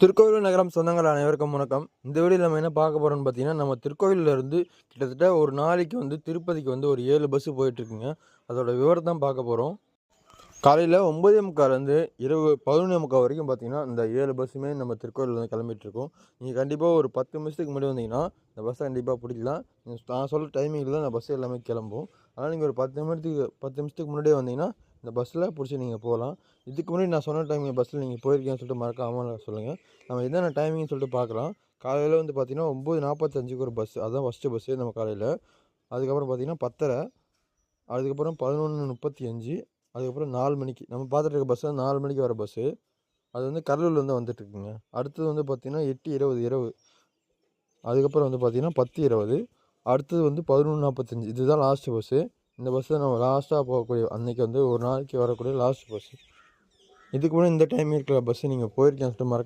திருக்கோவிலூர் நகரம் சொந்தங்கள் அனைவருக்கும் வணக்கம். இந்த வீடியோ நம்ம என்ன பார்க்க போகிறோம்னு பார்த்தீங்கன்னா நம்ம திருக்கோவிலில் இருந்து கிட்டத்தட்ட ஒரு நாளைக்கு வந்து திருப்பதிக்கு வந்து ஒரு ஏழு பஸ்ஸு போயிட்டுருக்குங்க. அதோட விவரம் தான் பார்க்க போகிறோம் காலையில் ஒம்பதே முக்கால்லேருந்து இரவு பதினொன்று முக்கால் வரைக்கும் பார்த்தீங்கன்னா இந்த ஏழு பஸ்ஸுமே நம்ம திருக்கோவிலேருந்து வந்து கிளம்பிட்டுருக்கோம். நீங்கள் கண்டிப்பாக ஒரு பத்து நிமிஷத்துக்கு முன்னாடி வந்தீங்கன்னா இந்த பஸ்ஸை கண்டிப்பாக பிடிக்கலாம். நீங்கள் நான் சொல்கிற டைமிங்கில் தான் இந்த பஸ்ஸு எல்லாமே கிளம்பும். அதனால் நீங்கள் ஒரு பத்து நிமிடத்துக்கு பத்து நிமிஷத்துக்கு முன்னாடியே வந்தீங்கன்னா இந்த பஸ்ஸில் பிடிச்சி நீங்கள் போகலாம் இதுக்கு முன்னாடி நான் சொன்ன டைமிங் பஸ்ஸில் நீங்கள் போயிருக்கீங்கன்னு சொல்லிட்டு மறக்காமல் சொல்லுங்கள் நம்ம என்னென்ன டைமிங்னு சொல்லிட்டு பார்க்கலாம் காலையில் வந்து பார்த்தீங்கன்னா ஒம்பது நாற்பத்தஞ்சுக்கு ஒரு பஸ் அதுதான் ஃபஸ்ட்டு பஸ்ஸு நம்ம காலையில். அதுக்கப்புறம் பார்த்தீங்கன்னா பத்தரை. அதுக்கப்புறம் பதினொன்று முப்பத்தி அஞ்சு அதுக்கப்புறம் நாலு மணிக்கு. நம்ம பார்த்துட்டு இருக்க பஸ்ஸு நாலு மணிக்கு வர பஸ்ஸு அது வந்து கடலூர்லேருந்து வந்துட்டுருக்குங்க அடுத்தது வந்து பார்த்திங்கன்னா எட்டு இருபது இரவு. அதுக்கப்புறம் வந்து பார்த்திங்கன்னா பத்து இருபது. அடுத்தது வந்து பதினொன்று நாற்பத்தஞ்சு இதுதான் லாஸ்ட்டு பஸ்ஸு இந்த பஸ்ஸு நம்ம லாஸ்ட்டாக போகக்கூடிய அன்றைக்கி வந்து ஒரு நாளைக்கு வரக்கூடிய லாஸ்ட் பஸ்ஸு இதுக்கு முன்னாடி இந்த டைம் இருக்கிற பஸ்ஸு நீங்கள் போயிருக்கேன் சொல்லிட்டு மறக்க